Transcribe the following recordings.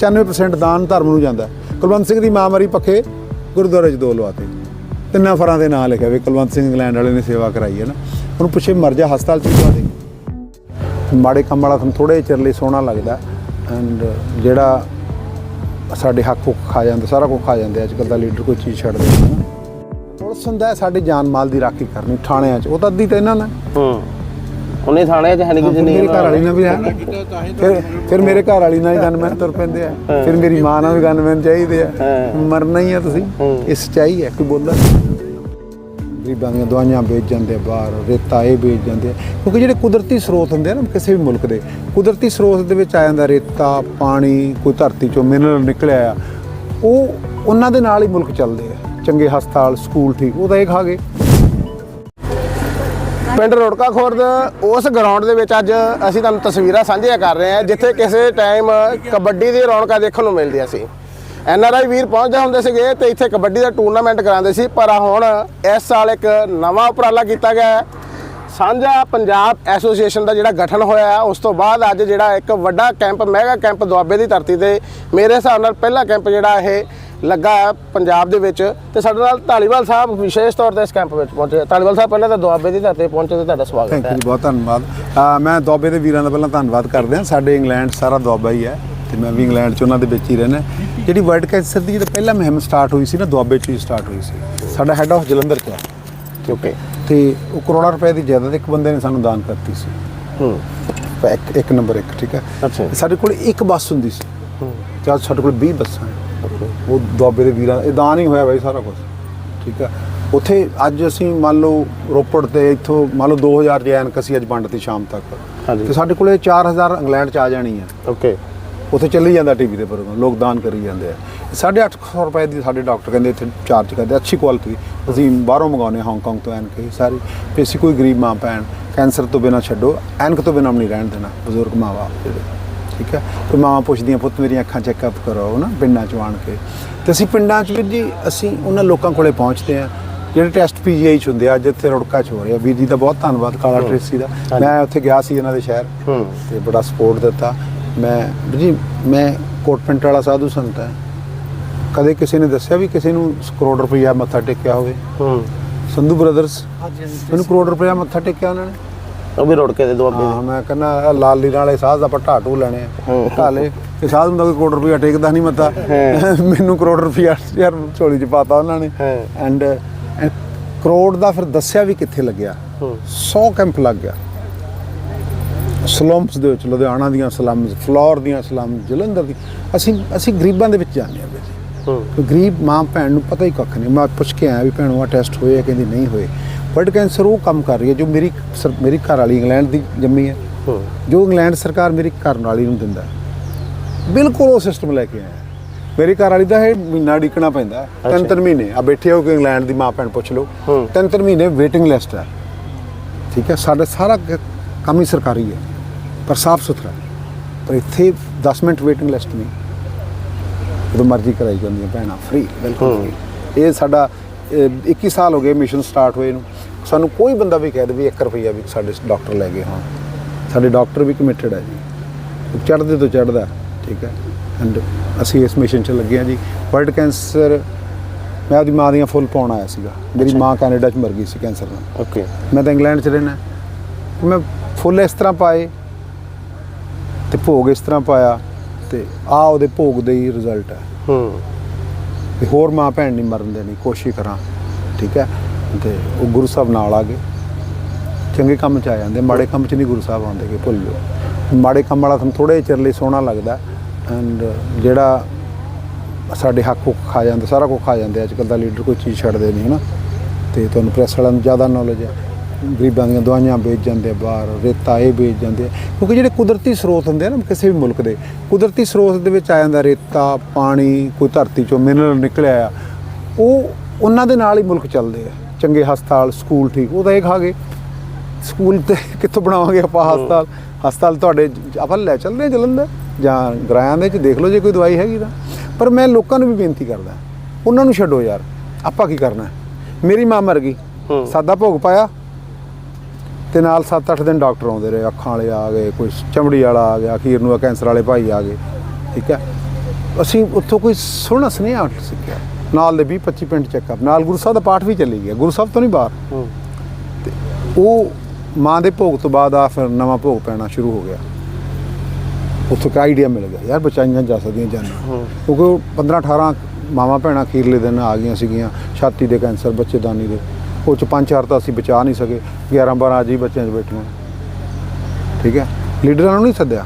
95% ਦਾਨ ਧਰਮ ਨੂੰ ਜਾਂਦਾ ਕੁਲਵੰਤ ਸਿੰਘ ਦੀ ਮਾਂ ਪੱਖੇ ਗੁਰਦੁਆਰੇ 'ਚ ਦੋ ਲਵਾਤੇ। ਤਿੰਨਾਂ ਫਰਾਂ ਦੇ ਨਾਂ ਲਿਖਿਆ ਵੀ ਕੁਲਵੰਤ ਸਿੰਘ ਇੰਗਲੈਂਡ ਵਾਲੇ ਨੇ ਸੇਵਾ ਕਰਾਈ ਹੈ ਨਾ। ਉਹਨੂੰ ਪੁੱਛੇ ਮਰ ਜਾ ਹਸਪਤਾਲ 'ਚ ਲਵਾ ਦੇ। ਮਾੜੇ ਕੰਮ ਵਾਲਾ ਤੁਹਾਨੂੰ ਥੋੜੇ ਚਿਰ ਲਈ ਸੋਹਣਾ ਲੱਗਦਾ ਐਂਡ ਜਿਹੜਾ ਸਾਡੇ ਹੱਕ ਹੁੱਕ ਖਾ ਜਾਂਦਾ, ਸਾਰਾ ਕੁਝ ਖਾ ਜਾਂਦੇ ਅੱਜ ਕੱਲ੍ਹ ਦਾ ਲੀਡਰ ਕੋਈ ਚੀਜ਼ ਛੱਡ ਦਿੰਦਾ ਨਾ। ਪੁਲਿਸ ਹੁੰਦਾ ਹੈ ਸਾਡੀ ਜਾਨ ਮਾਲ ਦੀ ਰਾਖੀ ਕਰਨੀ, ਥਾਣਿਆਂ 'ਚ। ਉਹ ਤਾਂ ਅੱਧੀ ਤਾਂ ਇਹਨਾਂ ਨਾਲ ਹੂੰ। ਉਹਨੇ ਥਾਣੇ 'ਚ ਹੈ ਨਹੀਂ ਕਿਸੇ ਮੇਰੀ ਘਰ ਵਾਲੀ ਨਾਲ ਵੀ ਹੈ। ਨਾ ਫਿਰ ਫਿਰ ਮੇਰੇ ਘਰ ਵਾਲੀ ਨਾਲ ਹੀ ਗਨਮੈਨ ਤੁਰ ਪੈਂਦੇ ਆ। ਫਿਰ ਮੇਰੀ ਮਾਂ ਨਾਲ ਵੀ ਗਨਮੈਨ ਚਾਹੀਦੇ ਆ। ਮਰਨਾ ਹੀ ਆ ਤੁਸੀਂ। ਇਹ ਸੱਚਾਈ ਹੈ ਕੋਈ ਬੋਲਦਾ ਗਰੀਬਾਂ ਦੀਆਂ ਦਵਾਈਆਂ ਵੇਚ ਜਾਂਦੇ ਆ ਬਾਹਰ ਰੇਤਾ ਇਹ ਵੇਚ ਜਾਂਦੇ ਆ। ਕਿਉਂਕਿ ਜਿਹੜੇ ਕੁਦਰਤੀ ਸਰੋਤ ਹੁੰਦੇ ਆ ਨਾ ਕਿਸੇ ਵੀ ਮੁਲਕ ਦੇ ਕੁਦਰਤੀ ਸਰੋਤ ਦੇ ਵਿੱਚ ਆ ਜਾਂਦਾ ਰੇਤਾ ਪਾਣੀ ਕੋਈ ਧਰਤੀ ਚੋਂ ਮਿਨਰਲ ਨਿਕਲਿਆ ਆ। ਉਹ ਉਹਨਾਂ ਦੇ ਨਾਲ ਹੀ ਮੁਲਕ ਚੱਲਦੇ ਆ। ਚੰਗੇ ਹਸਪਤਾਲ ਸਕੂਲ ਠੀਕ ਉਹ ਤਾਂ ਇਹ ਖਾ ਗਏ। ਪਿੰਡ ਰੋੜਕਾ ਖੁਰਦ, ਉਸ ਗਰਾਊਂਡ ਦੇ ਵਿੱਚ ਅੱਜ ਅਸੀਂ ਤੁਹਾਨੂੰ ਤਸਵੀਰਾਂ ਸਾਂਝੀਆਂ ਕਰ ਰਹੇ ਹਾਂ, ਜਿੱਥੇ ਕਿਸੇ ਟਾਈਮ ਕਬੱਡੀ ਦੀ ਰੌਣਕਾਂ ਦੇਖਣ ਨੂੰ ਮਿਲਦੀਆਂ ਸੀ। ਐਨ ਆਰ ਆਈ ਵੀਰ ਪਹੁੰਚਦੇ ਹੁੰਦੇ ਸੀਗੇ ਤੇ ਇੱਥੇ ਕਬੱਡੀ ਦਾ ਟੂਰਨਾਮੈਂਟ ਕਰਾਉਂਦੇ ਸੀ, ਪਰ ਹੁਣ ਇਸ ਸਾਲ ਇੱਕ ਨਵਾਂ ਉਪਰਾਲਾ ਕੀਤਾ ਗਿਆ ਸਾਂਝਾ ਪੰਜਾਬ ਐਸੋਸੀਏਸ਼ਨ ਦਾ ਜਿਹੜਾ ਗਠਨ ਹੋਇਆ ਉਸ ਤੋਂ ਬਾਅਦ ਅੱਜ ਜਿਹੜਾ ਇੱਕ ਵੱਡਾ ਕੈਂਪ ਮੈਗਾ ਕੈਂਪ ਦੁਆਬੇ ਦੀ ਧਰਤੀ ਤੇ ਮੇਰੇ ਹਿਸਾਬ ਨਾਲ ਪਹਿਲਾ ਕੈਂਪ ਜਿਹੜਾ ਇਹ ਲੱਗਾ ਹੈ ਪੰਜਾਬ ਦੇ ਵਿੱਚ ਤੇ ਸਾਡੇ ਨਾਲ ਢਾਲੀਵਾਲ ਸਾਹਿਬ ਵਿਸ਼ੇਸ਼ ਤੌਰ ਤੇ ਇਸ ਕੈਂਪ ਵਿੱਚ ਪਹੁੰਚੇ ਢਾਲੀਵਾਲ ਸਾਹਿਬ ਪਹਿਲਾਂ ਤਾਂ ਦੁਆਬੇ ਦੀ ਧਰਤੀ ਪਹੁੰਚੇ ਤੇ ਤੁਹਾਡਾ ਸਵਾਗਤ ਥੈਂਕ ਹੈ। ਯੂ ਜੀ ਬਹੁਤ ਧੰਨਵਾਦ। ਮੈਂ ਦੁਆਬੇ ਦੇ ਵੀਰਾਂ ਦਾ ਪਹਿਲਾਂ ਧੰਨਵਾਦ ਕਰਦੇ ਹਾਂ। ਸਾਡੇ ਇੰਗਲੈਂਡ ਸਾਰਾ ਦੁਆਬਾ ਹੀ ਹੈ ਤੇ ਮੈਂ ਵੀ ਇੰਗਲੈਂਡ 'ਚ ਉਹਨਾਂ ਦੇ ਵਿੱਚ ਹੀ ਰਹਿਣਾ ਜਿਹੜੀ ਵਰਲਡ ਕੈਂਸਰ ਦੀ ਜਦੋਂ ਪਹਿਲਾਂ ਮੁਹਿੰਮ ਸਟਾਰਟ ਹੋਈ ਸੀ ਨਾ ਦੁਆਬੇ 'ਚ ਹੀ ਸਟਾਰਟ ਹੋਈ ਸੀ। ਸਾਡਾ ਹੈੱਡ ਆਫ ਜਲੰਧਰ 'ਚ ਹੈ। ਓਕੇ ਤੇ ਉਹ ਕਰੋੜਾਂ ਰੁਪਏ ਦੀ ਜਾਇਦਾਦ ਇੱਕ ਬੰਦੇ ਨੇ ਸਾਨੂੰ ਦਾਨ ਕਰਤੀ ਸੀ। ਹੂੰ। ਇੱਕ ਨੰਬਰ ਇੱਕ ਠੀਕ ਹੈ? ਅੱਛਾ। ਸਾਡੇ ਕੋਲ ਇੱਕ ਬੱਸ ਹੁੰਦੀ ਸੀ। ਅੱਜ ਸਾਡੇ ਕੋਲ 20 ਬੱਸਾਂ ਹੈ ਉਹ ਦੁਆਬੇ ਦੇ ਵੀਰਾਂ ਇਹ ਦਾਨ ਹੀ ਹੋਇਆ ਬਾਈ ਸਾਰਾ ਕੁਝ ਠੀਕ ਹੈ ਉੱਥੇ ਅੱਜ ਅਸੀਂ ਮੰਨ ਲਓ ਰੋਪੜ ਤੇ ਇੱਥੋਂ ਮੰਨ ਲਓ 2000 ਜੇ ਐਨਕ ਅਸੀਂ ਅੱਜ ਵੰਡਤੀ ਸ਼ਾਮ ਤੱਕ। ਤੇ ਸਾਡੇ ਕੋਲੇ 4000 ਇੰਗਲੈਂਡ ਚ ਆ ਜਾਣੀ ਹੈ ਓਕੇ। ਉੱਥੇ ਚੱਲੀ ਜਾਂਦਾ ਟੀਵੀ ਦੇ ਪ੍ਰੋਗਰਾਮ ਲੋਕ ਦਾਨ ਕਰੀ ਜਾਂਦੇ ਆ। 850 ਰੁਪਏ ਦੀ ਸਾਡੇ ਡਾਕਟਰ ਕਹਿੰਦੇ ਇੱਥੇ ਚਾਰਜ ਕਰਦੇ ਆ, ਅੱਛੀ ਕੁਆਲਿਟੀ ਅਸੀਂ ਬਾਹਰੋਂ ਮੰਗਾਉਂਦੇ ਹਾਂਗਕਾਂਗ ਤੋਂ ਐਨਕ ਸਾਰੀ। ਵੀ ਅਸੀਂ ਕੋਈ ਗਰੀਬ ਮਾਂ ਭੈਣ ਕੈਂਸਰ ਤੋਂ ਬਿਨਾ ਛੱਡੋ। ਐਨਕ ਤੋਂ ਬਿਨਾ ਨਹੀਂ ਰਹਿਣ ਦੇਣਾ। ਬਜ਼ੁਰਗ ਮਾਵਾ ਜਿਹੜੇ। ਠੀਕ ਹੈ? ਤੇ ਮਾਵਾਂ ਪੁੱਛਦੀਆਂ ਪੁੱਤ ਮੇਰੀਆਂ ਅੱਖਾਂ ਚੈੱਕਅਪ ਕਰਾਓ ਨਾ ਪਿੰਡਾਂ ਚ ਆਣ ਕੇ। ਤੇ ਅਸੀਂ ਪਿੰਡਾਂ ਚ ਵੀ ਜੀ ਅਸੀਂ ਉਹਨਾਂ ਲੋਕਾਂ ਕੋਲੇ ਪਹੁੰਚਦੇ ਆ। ਜਿਹੜੇ ਟੈਸਟ ਪੀਜੀਆਈ ਚ ਹੁੰਦੇ ਆ ਅੱਜ ਇੱਥੇ ਰੁੜਕਾ ਚ ਹੋ ਰਿਹਾ। ਵੀਰ ਜੀ ਦਾ ਬਹੁਤ ਧੰਨਵਾਦ ਕਾਲਾ ਟ੍ਰੇਸੀ ਦਾ। ਮੈਂ ਉੱਥੇ ਗਿਆ ਸੀ ਇਹਨਾਂ ਦੇ ਸ਼ਹਿਰ। ਤੇ ਬੜਾ ਸਪੋਰਟ ਦਿੱਤਾ। ਮੈਂ ਵੀਰ ਜੀ ਮੈਂ ਕੋਟ ਪੈਂਟ ਵਾਲਾ ਸਾਧੂ ਸੰਤ ਹੈ। ਕਦੇ ਕਿਸੇ ਨੇ ਦੱਸਿਆ ਵੀ ਕਿਸੇ ਨੂੰ ਕਰੋੜ ਰੁਪਈਆ ਮੱਥਾ ਟੇਕਿਆ ਹੋਵੇ? ਹੂੰ। ਸੰਧੂ ਬ੍ਰਦਰਸ ਮੈਨੂੰ ਕਰੋੜ ਰੁਪਈਆ ਮੱਥਾ ਟੇਕਿਆ ਉਹਨਾਂ ਨੇ। ਉਹ ਵੀ ਰੋੜ ਕੇ ਦੇ ਦੁਆਬੇ ਹਾਂ ਮੈਂ ਕਹਿੰਦਾ ਲਾਲ ਲੀਰਾਂ ਵਾਲੇ ਸਾਧ ਦਾ ਆਪਾਂ ਢਾਟੂ ਲੈਣੇ ਆ। ਢਾਲੇ। ਤੇ ਸਾਧ ਹੁੰਦਾ ਕੋਈ ਕਰੋੜ ਰੁਪਈਆ ਟੇਕਦਾ ਨਹੀਂ ਮੱਥਾ। ਮੈਨੂੰ ਕਰੋੜ ਰੁਪਈਆ ਯਾਰ ਝੋਲੀ 'ਚ ਪਾਤਾ ਉਹਨਾਂ ਨੇ। ਐਂਡ ਕਰੋੜ ਦਾ ਫਿਰ ਦੱਸਿਆ ਵੀ ਕਿੱਥੇ ਲੱਗਿਆ। 100 ਕੈਂਪ ਲੱਗ ਗਿਆ। ਸਲੰਪਸ ਦੇ ਵਿੱਚ ਲੁਧਿਆਣਾ ਦੀਆਂ ਸਲੰਮਸ ਫਲੋਰ ਦੀਆਂ ਸਲੰਮਸ ਜਲੰਧਰ ਦੀ। ਅਸੀਂ ਅਸੀਂ ਗਰੀਬਾਂ ਦੇ ਵਿੱਚ ਜਾਂਦੇ ਹਾਂ ਜੀ ਹੂੰ। ਗਰੀਬ ਮਾਂ ਭੈਣ ਨੂੰ ਪਤਾ ਹੀ ਕੱਖ ਨਹੀਂ। ਮੈਂ ਪੁੱਛ ਕੇ ਆਇਆ ਵੀ ਭੈਣੋ ਆ ਟੈਸਟ ਹੋਏ ਆ ਕਹਿੰਦੀ ਨਹੀਂ ਹੋਏ। ਬਲੱਡ ਕੈਂਸਰ ਉਹ ਕੰਮ ਕਰ ਰਹੀ ਹੈ ਜੋ ਮੇਰੀ ਸਰ- ਮੇਰੀ ਘਰ ਵਾਲੀ ਇੰਗਲੈਂਡ ਦੀ ਜੰਮੀ ਹੈ। ਹੂੰ। ਜੋ ਇੰਗਲੈਂਡ ਸਰਕਾਰ ਮੇਰੀ ਘਰ ਵਾਲੀ ਨੂੰ ਦਿੰਦਾ ਹੈ। ਬਿਲਕੁਲ ਉਹ ਸਿਸਟਮ ਲੈ ਕੇ ਆਇਆ ਮੇਰੀ ਘਰ ਵਾਲੀ ਦਾ ਇਹ ਮਹੀਨਾ ਡਿੱਕਣਾ ਪੈਂਦਾ ਹੈ। ਤਿੰਨ ਤਿੰਨ ਮਹੀਨੇ। ਆ ਬੈਠੇ ਹੋ ਕੇ ਇੰਗਲੈਂਡ ਦੀ ਮਾਂ ਭੈਣ ਪੁੱਛ ਲਓ। ਹੂੰ। ਤਿੰਨ ਤਿੰਨ ਮਹੀਨੇ ਵੇਟਿੰਗ ਲਿਸਟ ਹੈ। ਠੀਕ ਹੈ? ਸਾਡਾ ਸਾਰਾ ਕ- ਕੰਮ ਹੀ ਸਰਕਾਰੀ ਹੈ। ਪਰ ਸਾਫ਼ ਸੁਥਰਾ ਪਰ ਇੱਥੇ 10 ਮਿੰਟ ਵੇਟਿੰਗ ਲਿਸਟ ਨਹੀਂ। ਜਦੋਂ ਮਰਜ਼ੀ ਕਰਾਈ ਜਾਂਦੀਆਂ ਭੈਣਾਂ ਫ੍ਰੀ ਬਿਲਕੁਲ free। ਇਹ ਸਾਡਾ ਅਹ, 21 ਸਾਲ ਹੋ ਗਏ ਮਿਸ਼ਨ ਸਟਾਰਟ ਹੋਏ ਨੂੰ। ਸਾਨੂੰ ਕੋਈ ਬੰਦਾ ਵੀ ਕਹਿ ਦੇ ਵੀ 1 ਰੁਪਈਆ ਵੀ ਸਾਡੇ ਡਾਕਟਰ ਲੈ ਗਏ ਹੋਣ। ਸਾਡੇ ਡਾਕਟਰ ਵੀ ਕਮਿਟਡ ਹੈ ਜੀ। ਚੜ੍ਹਦੇ ਤੋਂ ਚੜ੍ਹਦਾ ਠੀਕ ਹੈ। ਐਂਡ ਅਸੀਂ ਇਸ ਮਿਸ਼ਨ 'ਚ ਲੱਗੇ ਹਾਂ ਜੀ। ਵਰਲਡ ਕੈਂਸਰ ਮੈਂ ਆਪਦੀ ਮਾਂ ਦੀਆਂ ਫੁੱਲ ਪਾਉਣ ਆਇਆ ਸੀਗਾ। ਮੇਰੀ ਮਾਂ ਕੈਨੇਡਾ 'ਚ ਮਰ ਗਈ ਸੀ ਕੈਂਸਰ ਨਾਲ। ਓਕੇ ਮੈਂ ਤਾਂ ਇੰਗਲੈਂਡ 'ਚ ਰਹਿਣਾ ਮੈਂ ਫੁੱਲ ਇਸ ਤਰ੍ਹਾਂ ਪਾਏ ਤੇ ਭੋਗ ਇਸ ਤਰ੍ਹਾਂ ਪਾਇਆ ਤੇ ਆ ਉਹਦੇ ਭੋਗ ਦੇ ਹੀ ਰਿਜ਼ਲਟ ਹੈ। ਹੂੰ। ਵੀ ਹੋਰ ਮਾਂ ਭੈਣ ਨਹੀਂ ਮਰਨ ਦੇਣੀ ਕੋਸ਼ਿਸ਼ ਕਰਾਂ ਠੀਕ ਹੈ। ਤੇ ਉਹ ਗੁਰੂ ਸਾਹਿਬ ਨਾਲ ਆ ਗਏ। ਚੰਗੇ ਕੰਮ ਚ ਆ ਜਾਂਦੇ, ਮਾੜੇ ਕੰਮ ਚ ਨਹੀਂ ਗੁਰੂ ਸਾਹਿਬ ਆਉਂਦੇ ਕਿ ਭੁੱਲ ਜਾਓ। ਮਾੜੇ ਕੰਮ ਵਾਲਾ ਤੁਹਾਨੂੰ ਥੋੜੇ ਚਿਰ ਲਈ ਸੋਹਣਾ ਲੱਗਦਾ। ਐਂਡ ਜਿਹੜਾ ਸਾਡੇ ਹੱਕ ਹੁੱਕ ਖਾ ਜਾਂਦਾ, ਸਾਰਾ ਕੁਝ ਖਾ ਜਾਂਦੇ ਅੱਜ ਕੱਲ੍ਹ ਦਾ ਲੀਡਰ ਕੋਈ ਚੀਜ਼ ਛੱਡਦੇ ਨਹੀਂ, ਹਨਾ। ਤੇ ਤੁਹਾਨੂੰ ਪ੍ਰੈਸ ਵਾਲਿਆਂ ਨੂੰ ਜ਼ਿਆਦਾ ਨੌਲੇਜ ਹੈ। ਗਰੀਬਾਂ ਦੀਆਂ ਦਵਾਈਆਂ ਵੇਚ ਜਾਂਦੇ ਆ ਬਾਹਰ, ਰੇਤਾ ਇਹ ਵੇਚ ਜਾਂਦੇ ਆ। ਕਿਉਂਕਿ ਜਿਹੜੇ ਕੁਦਰਤੀ ਸਰੋਤ ਹੁੰਦੇ ਆ ਨਾ, ਕਿਸੇ ਵੀ ਮੁਲਕ ਦੇ, ਕੁਦਰਤੀ ਸਰੋਤ ਦੇ ਵਿੱਚ ਆ ਜਾਂਦਾ ਰੇਤਾ, ਪਾਣੀ, ਕੋਈ ਧਰਤੀ ਚੋਂ ਮਿਨਰਲ ਨਿਕਲਿਆ ਆ, ਉਹ ਉਹਨਾਂ ਦੇ ਨਾਲ ਹੀ ਮੁਲਕ ਚੱਲਦੇ ਆ। ਚੰਗੇ ਹਸਪਤਾਲ ਸਕੂਲ ਠੀਕ ਉਹ ਤਾਂ ਇਹ ਖਾ ਗਏ। ਸਕੂਲ ਤੇ ਕਿੱਥੋਂ ਬਣਾਵਾਂਗੇ ਆਪਾਂ ਹਸਪਤਾਲ? ਹਸਪਤਾਲ ਤੁਹਾਡੇ ਆਪਾਂ ਲੈ ਚੱਲਦੇ ਜਲੰਧਰ ਜਾਂ ਗਰਾਇਆਂ ਦੇ ਚ ਦੇਖ ਲਓ ਜੇ ਕੋਈ ਦਵਾਈ ਹੈਗੀ ਤਾਂ। ਪਰ ਮੈਂ ਲੋਕਾਂ ਨੂੰ ਵੀ ਬੇਨਤੀ ਕਰਦਾ ਉਹਨਾਂ ਨੂੰ ਛੱਡੋ ਯਾਰ ਆਪਾਂ ਕੀ ਕਰਨਾ? ਮੇਰੀ ਮਾਂ ਮਰ ਗਈ। ਸਾਦਾ ਭੋਗ ਪਾਇਆ ਤੇ ਨਾਲ 7-8 ਦਿਨ ਡਾਕਟਰ ਆਉਂਦੇ ਰਹੇ ਅੱਖਾਂ ਵਾਲੇ ਆ ਗਏ ਕੋਈ ਚਮੜੀ ਵਾਲਾ ਆ ਗਿਆ ਅਖੀਰ ਨੂੰ ਆ ਕੈਂਸਰ ਵਾਲੇ ਭਾਈ ਆ ਗਏ ਠੀਕ ਹੈ? ਅਸੀਂ ਉੱਥੋਂ ਕੋਈ ਸੋਹਣਾ ਸੁਨੇਹਾ ਸਿੱਖਿਆ। ਨਾਲ ਦੇ 20 25 ਪਿੰਡ ਚੈੱਕਅਪ ਨਾਲ ਗੁਰੂ ਸਾਹਿਬ ਦਾ ਪਾਠ ਵੀ ਚੱਲੀ ਗਿਆ। ਗੁਰੂ ਸਾਹਿਬ ਤੋਂ ਨਹੀਂ ਬਾਹਰ। ਹੂੰ। ਉਹ ਮਾਂ ਦੇ ਭੋਗ ਤੋਂ ਬਾਅਦ ਆ ਫਿਰ ਨਵਾਂ ਭੋਗ ਪੈਣਾ ਸ਼ੁਰੂ ਹੋ ਗਿਆ। ਉੱਥੋਂ ਇੱਕ ਆਈਡੀਆ ਮਿਲ ਗਿਆ। ਯਾਰ ਬਚਾਈਆਂ ਜਾ ਸਕਦੀਆਂ ਜਾਨਾਂ। ਕਿਉਂਕਿ ਉਹ 15 18 ਮਾਵਾਂ ਭੈਣਾਂ ਅਖੀਰਲੇ ਦਿਨ ਆ ਗਈਆਂ ਸੀਗੀਆਂ। ਛਾਤੀ ਦੇ ਕੈਂਸਰ ਬੱਚੇਦਾਨੀ ਦੇ। ਉਹ ਚ ਪੰਜ ਚਾਰ ਤਾਂ ਅਸੀਂ ਬਚਾ ਨਹੀਂ ਸਕੇ। 11 12 ਅਜੀ ਬੱਚਿਆਂ 'ਚ ਬੈਠੀਆਂ। ਠੀਕ ਹੈ? ਲੀਡਰਾਂ ਨੂੰ ਨਹੀਂ ਸੱਦਿਆ।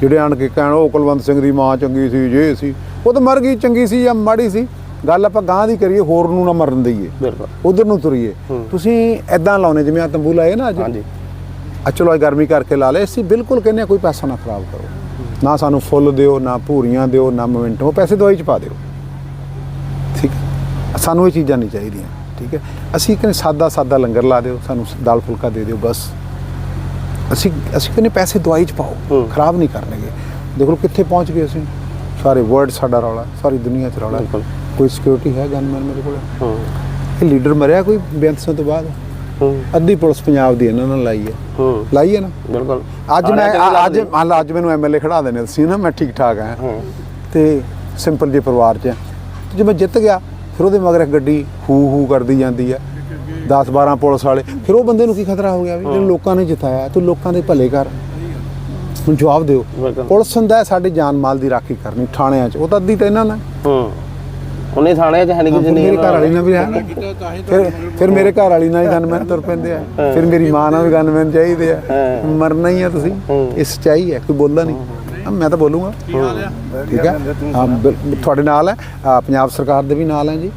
ਜਿਹੜੇ ਆਣ ਕੇ ਕਹਿਣ ਉਹ ਕੁਲਵੰਤ ਸਿੰਘ ਦੀ ਮਾਂ ਚੰਗੀ ਸੀ ਜੇ ਸੀ। ਉਹ ਤਾਂ ਮਰ ਗਈ ਚੰਗੀ ਸੀ ਜਾਂ ਮਾੜੀ ਸੀ? ਗੱਲ ਆਪਾਂ ਗਾਂ ਦੀ ਕਰੀਏ ਹੋਰ ਨੂੰ ਨਾ ਮਰਨ ਦਈਏ। ਬਿਲਕੁਲ। ਉਧਰ ਨੂੰ ਤੁਰੀਏ। ਤੁਸੀਂ ਐਦਾਂ ਲਾਉਨੇ ਜਿਵੇਂ ਆ ਤੰਬੂ ਲਾਏ ਨਾ ਅੱਜ? ਹਾਂਜੀ। ਆ ਚਲੋ ਗਰਮੀ ਕਰਕੇ ਲਾ ਲਏ। ਅਸੀਂ ਬਿਲਕੁਲ ਕਹਿੰਦੇ ਹਾਂ ਕੋਈ ਪੈਸਾ ਨਾ ਖਰਾਬ ਕਰੋ। ਨਾ ਸਾਨੂੰ ਫੁੱਲ ਦਿਓ ਨਾ ਭੂਰੀਆਂ ਦਿਓ ਨਾ ਮੋਮੈਂਟੋ। ਪੈਸੇ ਦਵਾਈ ਚ ਪਾ ਦਿਓ। ਠੀਕ ਸਾਨੂੰ ਇਹ ਚੀਜ਼ਾਂ ਨਹੀਂ ਚਾਹੀਦੀਆਂ। ਠੀਕ ਹੈ? ਅਸੀਂ ਕਹਿੰਦੇ ਸਾਦਾ ਸਾਦਾ ਲੰਗਰ ਲਾ ਦਿਓ ਸਾਨੂੰ ਦਾਲ ਫੁਲਕਾ ਦੇ ਦਿਓ ਬਸ। ਅਸੀਂ ਅਸੀਂ ਕਹਿੰਦੇ ਪੈਸੇ ਦਵਾਈ ਚ ਪਾਓ। ਖਰਾਬ ਨਹੀਂ ਕਰਨਗੇ। ਦੇਖੋ ਕਿੱਥੇ ਪਹੁੰਚ ਗਏ ਅਸੀਂ? ਸਾਰੇ ਵਰਲਡ ਸਾਡਾ ਰੌਲਾ ਸਾਰੀ ਦੁਨੀਆ ਚ ਰੌਲਾ ਬਿਲਕੁਲ। ਕੋਈ ਸਿਕਿਉਰਿਟੀ ਹੈ ਗਨਮੈਨ ਮੇਰੇ ਕੋਲ? ਹੂੰ। ਇਹ ਲੀਡਰ ਮਰਿਆ ਕੋਈ ਬੇਅੰਤ ਸਿੰਘ ਤੋਂ ਬਾਅਦ? ਹੂੰ। ਅੱਧੀ ਪੁਲਿਸ ਪੰਜਾਬ ਦੀ ਇਹਨਾਂ ਨਾਲ ਲਾਈ ਹੈ। ਹੂੰ। ਲਾਈ ਹੈ ਨਾ? ਬਿਲਕੁਲ। ਅੱਜ ਮੈਂ ਅੱਜ ਮੰਨ ਲਾ ਅੱਜ ਮੈਨੂੰ ਐਮਐਲਏ ਖੜਾ ਦੇਣੇ ਸੀ ਨਾ ਮੈਂ ਠੀਕ ਠਾਕ ਆ ਹੂੰ। ਤੇ ਸਿੰਪਲ ਜਿਹੇ ਪਰਿਵਾਰ 'ਚ ਆ। ਤੇ ਜੇ ਮੈਂ ਜਿੱਤ ਗਿਆ ਫਿਰ ਉਹਦੇ ਮਗਰ ਇੱਕ ਗੱਡੀ ਹੂ ਹੂ ਕਰਦੀ ਜਾਂਦੀ ਆ 10 12 ਪੁਲਿਸ ਵਾਲੇ। ਫਿਰ ਉਹ ਬੰਦੇ ਨੂੰ ਕੀ ਖਤਰਾ ਹੋ ਗਿਆ ਵੀ? ਜਿਹੜੇ ਲੋਕਾਂ ਨੇ ਜਿਤਾਇਆ ਤੂੰ ਲੋਕਾਂ ਦੇ ਭਲੇ ਕਰ। ਹੁਣ ਜਵਾਬ ਦਿਓ। ਪੁਲਿਸ ਹੁੰਦਾ ਸਾਡੇ ਜਾਨ ਮਾਲ ਦੀ ਰਾਖੀ ਕਰਨੀ ਥਾਣਿਆਂ 'ਚ। ਉਹ ਤਾਂ ਅੱਧੀ ਤਾਂ ਇਹਨਾਂ ਨਾਲ। ਹੂੰ। ਉਹਨੇ ਥਾਣੇ ਚ ਹੈ ਨਹੀਂ ਕਿ ਫਿਰ ਜਿੰਨੀ ਮੇਰੇ ਘਰ ਵਾਲੀ ਨਾਲ ਵੀ ਹੈ ਫਿਰ ਫਿਰ ਮੇਰੇ ਘਰ ਵਾਲੀ ਨਾਲ ਹੀ ਗਨਮੈਨ ਤੁਰ ਪੈਂਦੇ ਆ। ਫਿਰ ਮੇਰੀ ਮਾਂ ਨਾਲ ਵੀ ਗਨਮੈਨ ਚਾਹੀਦੇ ਆ। ਹਾਂ। ਮਰਨਾ ਹੀ ਆ ਤੁਸੀਂ। ਇਹ ਸੱਚਾਈ ਹੈ ਕੋਈ ਬੋਲਦਾ ਨਹੀਂ। ਮੈਂ ਤਾਂ ਬੋਲੂੰਗਾ। ਠੀਕ ਹੈ ਤੁਹਾਡੇ ਨਾਲ ਹੈ। ਪੰਜਾਬ ਸਰਕਾਰ ਦੇ ਵੀ ਨਾਲ ਹੈ ਜੀ।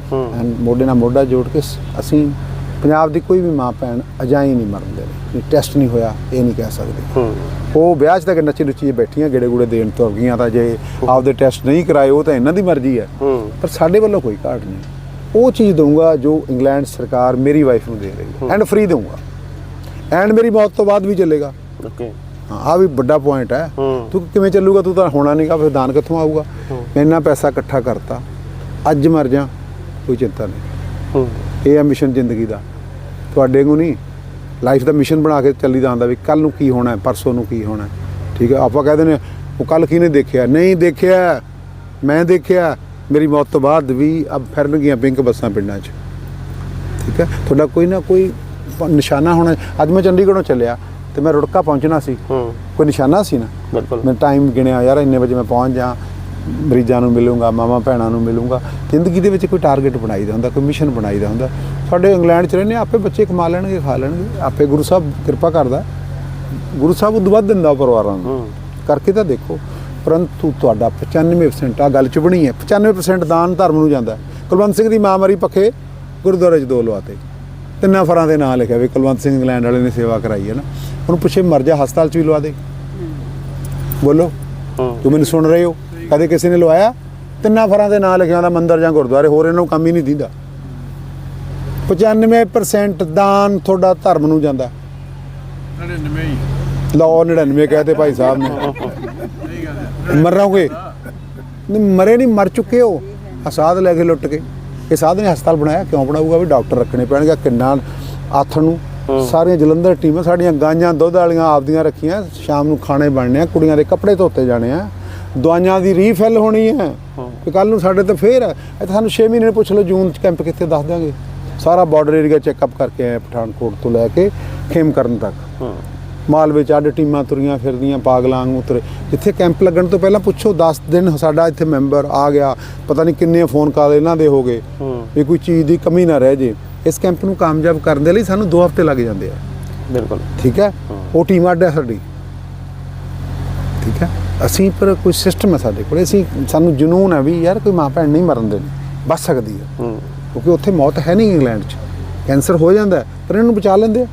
ਮੋਢੇ ਨਾਲ ਮੋਢਾ ਜੋੜ ਕੇ ਅਸੀਂ ਪੰਜਾਬ ਦੀ ਕੋਈ ਵੀ ਮਾਂ ਭੈਣ ਅਜਾਈ ਨਹੀਂ ਮਰਨ ਦੇਣੀ ਟੈਸਟ ਨਹੀਂ ਹੋਇਆ ਇਹ ਨਹੀਂ ਕਹਿ ਸਕਦੇ। ਹੂੰ। ਉਹ ਵਿਆਹ 'ਚ ਤੱਕ ਨੱਚੀ ਨੁੱਚੀ ਬੈਠੀਆਂ ਗੇੜੇ ਗੂੜੇ ਦੇਣ ਤੁਰ ਗਈਆਂ ਤਾਂ ਜੇ ਆਪਦੇ ਟੈਸਟ ਨਹੀਂ ਕਰਾਏ ਉਹ ਤਾਂ ਇਹਨਾਂ ਦੀ ਮਰਜ਼ੀ ਹੈ। ਹੂੰ। ਪਰ ਸਾਡੇ ਵੱਲੋਂ ਕੋਈ ਘਾਟ ਨਹੀਂ। ਉਹ ਚੀਜ਼ ਦਊਂਗਾ ਜੋ ਇੰਗਲੈਂਡ ਸਰਕਾਰ ਮੇਰੀ ਵਾਈਫ ਨੂੰ ਦੇ ਰਹੀ ਹੈ ਐਂਡ ਫ੍ਰੀ ਦਊਂਗਾ। ਐਂਡ ਮੇਰੀ ਮੌਤ ਤੋਂ ਬਾਅਦ ਵੀ ਚੱਲੇਗਾ। ਓਕੇ ਹਾਂ ਆ ਵੀ ਵੱਡਾ ਪੁਆਇੰਟ ਹੈ। ਤੂੰ ਕਿਵੇਂ ਚੱਲੂਗਾ ਤੂੰ ਤਾਂ ਹੋਣਾ ਨਹੀਂਗਾ ਫਿਰ ਦਾਨ ਕਿੱਥੋਂ ਆਊਗਾ? ਮੈਂ ਇੰਨਾ ਪੈਸਾ ਇਕੱਠਾ ਕਰਤਾ ਅੱਜ ਮਰ ਜਾ ਕੋਈ ਚਿੰਤਾ ਨਹੀਂ। ਹੂੰ। ਇਹ ਹੈ ਮਿਸ਼ਨ ਜ਼ਿੰਦਗੀ ਦਾ। ਤੁਹਾਡੇ ਨੂੰ ਨਹੀਂ। ਲਾਈਫ ਦਾ ਮਿਸ਼ਨ ਬਣਾ ਕੇ ਚੱਲੀਦਾ ਹੁੰਦਾ ਵੀ ਕੱਲ ਨੂੰ ਕੀ ਹੋਣਾ ਹੈ ਪਰਸੋਂ ਨੂੰ ਕੀ ਹੋਣਾ ਹੈ। ਠੀਕ ਹੈ ਆਪਾਂ ਕਹਿੰਦੇ ਨੇ ਉਹ ਕੱਲ ਕਿਹਨੇ ਦੇਖਿਆ? ਨਹੀਂ ਦੇਖਿਆ। ਮੈਂ ਦੇਖਿਆ। ਮੇਰੀ ਮੌਤ ਤੋਂ ਬਾਅਦ ਵੀ ਅਬ ਫਿਰਨਗੀਆਂ ਪਿੰਕ ਬੱਸਾਂ ਪਿੰਡਾਂ 'ਚ। ਠੀਕ ਹੈ ਤੁਹਾਡਾ ਕੋਈ ਨਾ ਕੋਈ ਨਿਸ਼ਾਨਾ ਹੋਣਾ। ਅੱਜ ਮੈਂ ਚੰਡੀਗੜ੍ਹੋਂ ਚੱਲਿਆ ਤੇ ਮੈਂ ਰੁੜਕਾ ਪਹੁੰਚਣਾ ਸੀ। ਹੂੰ। ਕੋਈ ਨਿਸ਼ਾਨਾ ਸੀ ਨਾ? ਬਿਲਕੁਲ। ਮੈਂ ਟਾਈਮ ਗਿਣਿਆ ਯਾਰ ਇੰਨੇ ਵਜੇ ਮੈਂ ਪਹੁੰਚ ਜਾ। ਮਰੀਜ਼ਾਂ ਨੂੰ ਮਿਲੂੰਗਾ ਮਾਮਾ ਭੈਣਾਂ ਨੂੰ ਮਿਲੂੰਗਾ। ਜ਼ਿੰਦਗੀ ਦੇ ਵਿੱਚ ਕੋਈ ਟਾਰਗੇਟ ਬਣਾਈਦਾ ਹੁੰਦਾ ਕੋਈ ਮਿਸ਼ਨ ਬਣਾਈਦਾ ਹੁੰਦਾ। ਸਾਡੇ ਇੰਗਲੈਂਡ 'ਚ ਰਹਿੰਦੇ ਆਪੇ ਬੱਚੇ ਕਮਾ ਲੈਣਗੇ ਖਾ ਲੈਣਗੇ। ਆਪੇ ਗੁਰੂ ਸਾਹਿਬ ਕਿਰਪਾ ਕਰਦਾ। ਗੁਰੂ ਸਾਹਿਬ ਉਦੋਂ ਵੱਧ ਦਿੰਦਾ ਪਰਿਵਾਰਾਂ ਨੂੰ। ਕਰਕੇ ਤਾਂ ਦੇਖੋ ਪਰੰਤੂ ਤੁਹਾਡਾ 95% ਆ ਗੱਲ ਚੁਬਣੀ ਹੈ। 95% ਦਾਨ ਧਰਮ ਨੂੰ ਜਾਂਦਾ। ਕੁਲਵੰਤ ਸਿੰਘ ਦੀ ਮਾਂ ਮਰੀ ਪੱਖੇ ਗੁਰਦੁਆਰੇ 'ਚ ਦੋ ਲਵਾਤੇ। ਤਿੰਨਾਂ ਫਰਾਂ ਦੇ ਨਾਂ ਲਿਖਿਆ ਵੀ ਕੁਲਵੰਤ ਸਿੰਘ ਇੰਗਲੈਂਡ ਵਾਲੇ ਨੇ ਸੇਵਾ ਕਰਾਈ ਹੈ ਨਾ। ਉਹਨੂੰ ਪੁੱਛੇ ਮਰ ਜਾ ਹਸਪਤਾਲ 'ਚ ਵੀ ਲਵਾ ਦੇ। ਬੋਲੋ। ਹੂੰ। ਜੋ ਮੈਨੂੰ ਸੁਣ ਰਹੇ ਹੋ? ਕਦੇ ਕਿਸੇ ਨੇ ਲਵਾਇਆ? ਤਿੰਨਾਂ ਫਰਾਂ ਦੇ ਨਾਂ ਲਿਖਿਆ ਹੁੰਦਾ ਮੰਦਿਰ ਜਾਂ ਗੁਰਦੁਆਰੇ ਹੋਰ ਇਹਨਾਂ ਨੂੰ ਕੰਮ ਹੀ ਨਹੀਂ ਦਿੰਦਾ। 95% ਦਾਨ ਤੁਹਾਡਾ ਧਰਮ ਨੂੰ ਜਾਂਦਾ। 99 ਹੀ। ਲਓ 99 ਕਹਤੇ ਭਾਈ ਸਾਹਿਬ ਨੇ। ਮਰੋਗੇ ਨਹੀਂ ਮਰੇ ਨਹੀਂ ਮਰ ਚੁੱਕੇ ਹੋ। ਆਹ ਸਾਧ ਲੈ ਕੇ ਲੁੱਟ ਕੇ। ਇਹ ਸਾਧ ਨੇ ਹਸਪਤਾਲ ਬਣਾਇਆ। ਕਿਉਂ ਬਣਾਊਗਾ ਵੀ ਡਾਕਟਰ ਰੱਖਣੇ ਪੈਣਗੇ? ਕਿੰਨਾ ਆਥਣ ਨੂੰ। ਸਾਰੀਆਂ ਜਲੰਧਰ ਟੀਮਾਂ ਸਾਡੀਆਂ ਗਾਂਆਂ ਦੁੱਧ ਵਾਲੀਆਂ ਆਪਦੀਆਂ ਰੱਖੀਆਂ। ਸ਼ਾਮ ਨੂੰ ਖਾਣੇ ਬਣਨੇ ਆ। ਕੁੜੀਆਂ ਦੇ ਕੱਪੜੇ ਧੋਤੇ ਜਾਣੇ ਆ। ਦਵਾਈਆਂ ਦੀ ਰੀਫਿਲ ਹੋਣੀ ਹੈ। ਕਿ ਕੱਲ ਨੂੰ ਸਾਡੇ ਤੇ ਫੇਰ ਹੈ। ਤਾਂ ਸਾਨੂੰ 6 ਮਹੀਨੇ ਪੁੱਛ ਲਓ ਜੂਨ ਚ ਕੈਂਪ ਕਿੱਥੇ ਦੱਸ ਦਿਆਂਗੇ। ਸਾਰਾ ਬਾਰਡਰ ਏਰੀਆ ਚੈੱਕਅਪ ਕਰਕੇ ਆਏ ਪਠਾਨਕੋਟ ਤੋਂ ਲੈ ਕੇ ਖੇਮ ਕਰਨ ਤੱਕ ਮਾਲਵੇ ਚ ਅੱਡ ਟੀਮਾਂ ਤੁਰੀਆਂ ਫਿਰਦੀਆਂ ਪਾਗਲਾਂ ਵਾਂਗੂ ਤੁਰੇ ਜਿੱਥੇ ਕੈਂਪ ਲੱਗਣ ਤੋਂ ਪਹਿਲਾਂ ਪੁੱਛੋ 10 ਦਿਨ ਸਾਡਾ ਇੱਥੇ ਮੈਂਬਰ ਆ ਗਿਆ। ਪਤਾ ਨਹੀਂ ਕਿੰਨੇ ਫੋਨ ਕਾਲ ਇਹਨਾਂ ਦੇ ਹੋ ਗਏ। ਵੀ ਕੋਈ ਚੀਜ਼ ਦੀ ਕਮੀ ਨਾ ਰਹਿ ਜੇ। ਇਸ ਕੈਂਪ ਨੂੰ ਕਾਮਯਾਬ ਕਰਨ ਦੇ ਲਈ ਸਾਨੂੰ 2 ਹਫ਼ਤੇ ਲੱਗ ਜਾਂਦੇ ਆ। ਬਿਲਕੁਲ। ਠੀਕ ਹੈ। ਉਹ ਟੀਮ ਅੱਡ ਹੈ ਸਾਡੀ। ਠੀਕ ਹੈ? ਅਸੀਂ ਪਰ ਕੋਈ ਸਿਸਟਮ ਹੈ ਸਾਡੇ ਕੋਲ। ਅਸੀਂ ਸਾਨੂੰ ਜਨੂਨ ਹੈ ਵੀ ਯਾਰ ਕੋਈ ਮਾਂ ਭੈਣ ਨਹੀਂ ਮਰਨ ਦੇਣੀ ਬਚ ਸਕਦੀ ਹੈ। ਕਿਉਂਕਿ ਉੱਥੇ ਮੌਤ ਹੈ ਨਹੀਂ ਇੰਗਲੈਂਡ 'ਚ। ਕੈਂਸਰ ਹੋ ਜਾਂਦਾ ਪਰ ਇਹਨੂੰ ਬਚਾ ਲੈਂਦੇ ਆ।